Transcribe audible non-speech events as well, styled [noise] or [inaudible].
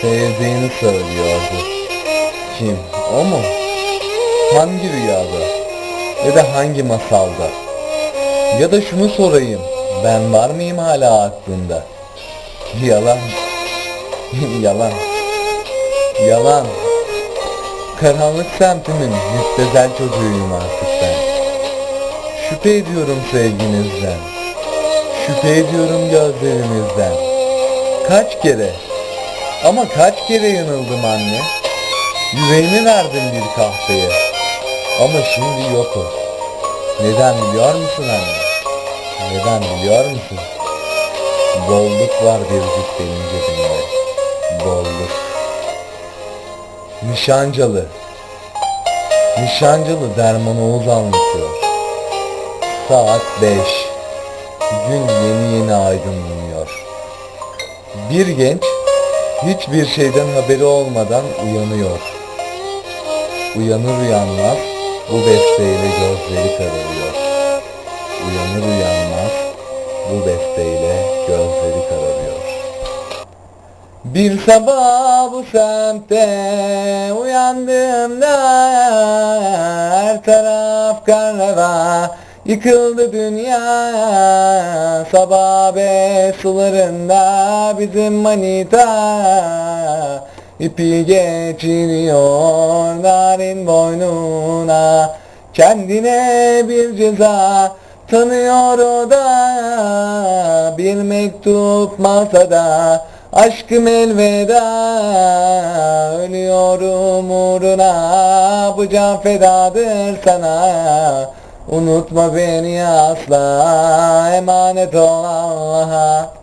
sevdiğini söylüyordu. Kim? O mu? Hangi rüyada? Ya da hangi masalda? Ya da şunu sorayım. Ben var mıyım hala aklında? Yalan. [laughs] Yalan. Yalan. Karanlık semtimin müptezel çocuğuyum artık ben. Şüphe ediyorum sevginizden. Şüphe ediyorum gözlerinizden. Kaç kere? Ama kaç kere yanıldım anne? Yüreğimi verdim bir kahveye. Ama şimdi yok o. Neden biliyor musun anne? Neden biliyor musun? Bolluk var bir benim cebimde. Bolluk. Nişancalı. Nişancalı Derman Oğuz anlatıyor. Saat 5. Gün yeni yeni aydınlanıyor. Bir genç hiçbir şeyden haberi olmadan uyanıyor. Uyanır uyanmaz bu besteyle gözleri kararıyor. Uyanır uyanmaz bu besteyle gözleri kararıyor. Bir sabah bu semtte uyandığımda her taraf karnava yıkıldı dünya sabah beş sularında bizim manita. İpi geçiriyor narin boynuna. Kendine bir ceza tanıyor o da. Bir mektup masada Aşkım elveda. Ölüyorum uğruna Bu can fedadır sana Unutma beni asla Emanet ol Allah'a